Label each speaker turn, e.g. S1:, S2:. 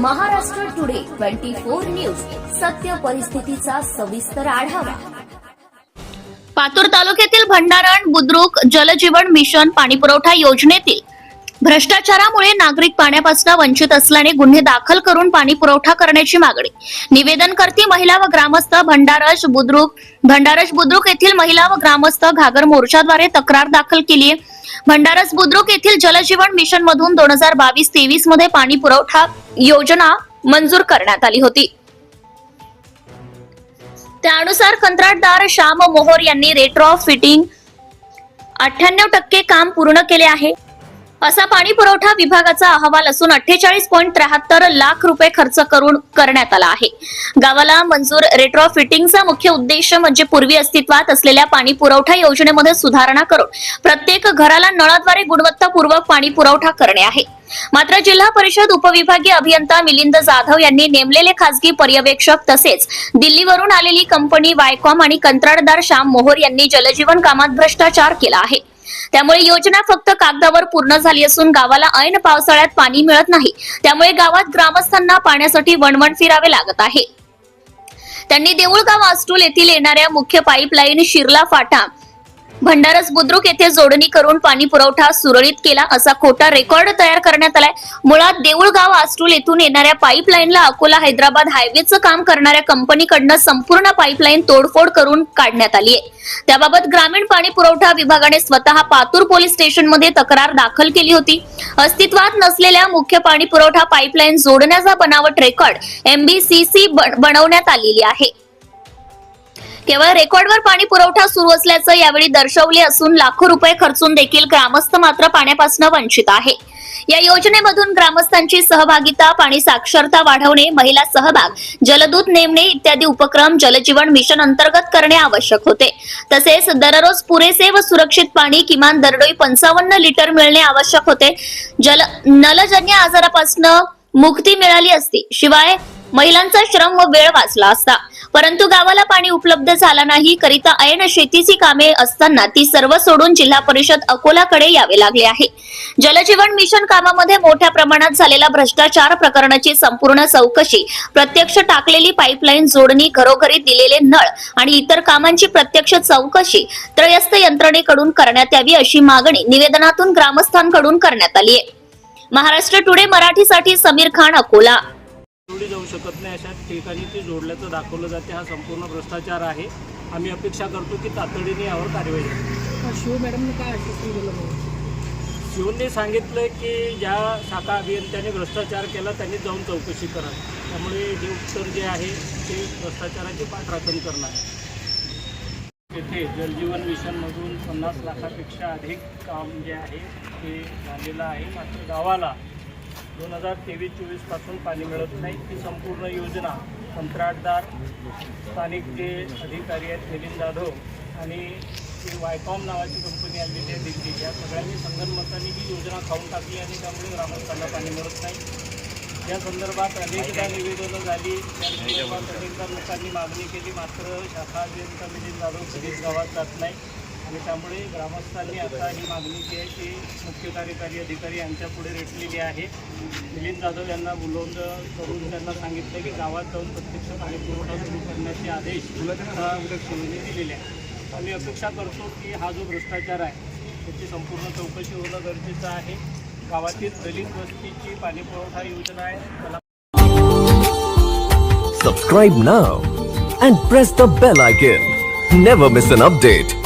S1: Maharashtra today twenty four news. सत्य परिस्थितीचा सविस्तर आढावा.
S2: पातूर तालुक्यातील भंडारण बुद्रुक जलजीवन मिशन पाणीपुरवठा योजनेतील भ्रष्टाचारामुळे नागरिक पाण्यापासून वंचित असल्याने गुन्हे दाखल करून पाणी पुरवठा करण्याची मागणी. निवेदनकर्ती महिला व ग्रामस्थ भंडारज बुद्रुक भंडारज बुद्रुक येथील महिला व ग्रामस्थ घागर मोर्चाद्वारे तक्रार दाखल केली आहे. भंडारज बुद्रुक येथील जलजीवन मिशन मधून दोन हजार बावीस तेवीसमध्ये पाणी पुरवठा योजना मंजूर करण्यात आली होती. त्यानुसार कंत्राटदार श्याम मोहोर यांनी रेट्रो फिटिंग अठ्ठ्याण्णव टक्के काम पूर्ण केले आहे. असा पाणी पुरवठा विभागाचा अहवाल असून अठ्ठेचाळीस पॉईंट त्र्याहत्तर लाख रुपये खर्च करून करण्यात आला आहे. गावाला मंजूर रेट्रो फिटिंगचा मुख्य उद्देश म्हणजे पूर्वी अस्तित्वात असलेल्या पाणी पुरवठा योजनेमध्ये सुधारणा करून प्रत्येक घराला नळाद्वारे गुणवत्तापूर्वक पाणी पुरवठा करणे आहे. मात्र जिल्हा परिषद उपविभागीय अभियंता मिलिंद जाधव यांनी नेमलेले खासगी पर्यवेक्षक तसेच दिल्लीवरून आलेली कंपनी वायकॉम आणि कंत्राटदार श्याम मोहोर यांनी जलजीवन कामात भ्रष्टाचार केला आहे. त्यामुळे योजना फक्त कागदावर पूर्ण झाली असून गावाला ऐन पावसाळ्यात पाणी मिळत नाही. त्यामुळे गावात ग्रामस्थांना पाण्यासाठी वणवण फिरावे लागत आहे. त्यांनी देऊळगाव आस्टूल येथील येणाऱ्या मुख्य पाईपलाईन शिरला फाटा भंडारस बुद्रुक येथे जोडणी करून पाणी पुरवठा सुरळीत केला. असा खोटा रेकॉर्ड तयार करण्यात आलाय. मुळात देऊळगाव आस्टूल येथून येणाऱ्या पाईपलाईनला अकोला हैदराबाद हायवेचं काम करणाऱ्या कंपनीकडनं संपूर्ण पाईपलाईन तोडफोड करून काढण्यात आली आहे त्याबाबत ग्रामीण पाणी पुरवठा विभागाने स्वतः पातूर पोलीस स्टेशनमध्ये तक्रार दाखल केली होती. अस्तित्वात नसलेल्या मुख्य पाणी पुरवठा पाईपलाईन जोडण्याचा बनावट रेकॉर्ड एमबीसीसी बनवण्यात आलेली आहे. केवळ रेकॉर्डवर पाणी पुरवठा सुरू असल्याचं यावेळी दर्शवले असून लाखो रुपये खर्चून देखील ग्रामस्थ मात्र पाण्यापासून वंचित आहे. या योजनेमधून ग्रामस्थांची सहभागिता पाणी साक्षरता वाढवणे महिला सहभाग जलदूत नेमणे इत्यादी उपक्रम जलजीवन मिशन अंतर्गत करणे आवश्यक होते. तसेच दररोज पुरेसे व सुरक्षित पाणी किमान दरडोई पंचावन्न लिटर मिळणे आवश्यक होते. जल नलजन्य आजारापासून मुक्ती मिळाली असती. शिवाय महिलांचा श्रम व वेळ वाचला असता. परंतु गावाला पाणी उपलब्ध झाला नाही करिता ऐन शेतीची कामे असताना ती सर्व सोडून जिल्हा परिषद अकोलाकडे यावे लागले आहे. जलजीवन मिशन कामामध्ये मोठ्या प्रमाणात झालेला भ्रष्टाचार प्रकरणाची संपूर्ण चौकशी प्रत्यक्ष टाकलेली पाईपलाईन जोडणी घरोघरी दिलेले नळ आणि इतर कामांची प्रत्यक्ष चौकशी त्रयस्थ यंत्रणेकडून करण्यात यावी अशी मागणी निवेदनातून ग्रामस्थांकडून करण्यात आली आहे. महाराष्ट्र टुडे मराठीसाठी समीर खान अकोला.
S3: शकत नाही अशा ठिकाणी ती जोडल्याचं दाखवलं जाते. हा संपूर्ण भ्रष्टाचार आहे. आम्ही अपेक्षा करतो की तातडीने यावर कारवाई करावी.
S4: शिव मॅडमने काय आश्वासन दिलं
S3: शिवने सांगितलं की ज्या शाखा अभियंत्याने भ्रष्टाचार केला त्यांनी जाऊन चौकशी करा. त्यामुळे हे उत्तर जे आहे ते भ्रष्टाचाराची पाठराखण करणार. येथे जलजीवन मिशनमधून पन्नास लाखापेक्षा अधिक काम जे आहे ते झालेलं आहे. मात्र गावाला दोन हजार तेवीस चोवीसपासून पाणी मिळत नाही. ही संपूर्ण योजना कंत्राटदार स्थानिक जे अधिकारी आहेत मिलिंद जाधव आणि ती वायकॉम नावाची कंपनी आलेली आहे दिल्ली या सगळ्यांनी संगनमताने ही योजना खाऊन टाकली आणि त्यामुळे ग्रामस्थांना पाणी मिळत नाही. या संदर्भात अनेकदा निवेदनं झाली. त्या संदर्भात अनेकदा लोकांनी मागणी केली. मात्र शाखा अभियंता मिलिंद जाधव कधीच गावात जात नाही. आणि त्यामुळे ग्रामस्थांनी आता ही मागणी जी आहे ती मुख्य कार्यकारी अधिकारी यांच्या पुढे रेटलेली आहे मिलिंद जाधव यांना बोलवून करून त्यांना सांगितलं की गावात जाऊन प्रत्यक्ष पाणीपुरवठा सुरू करण्याचे आदेश आता दिलेले आहे आम्ही अपेक्षा करतो की हा जो भ्रष्टाचार आहे त्याची संपूर्ण चौकशी होणं गरजेचं आहे गावातील दलित वस्तीची पाणी पुरवठा योजना आहे त्याला
S5: ना and press the the bell icon. Never miss update.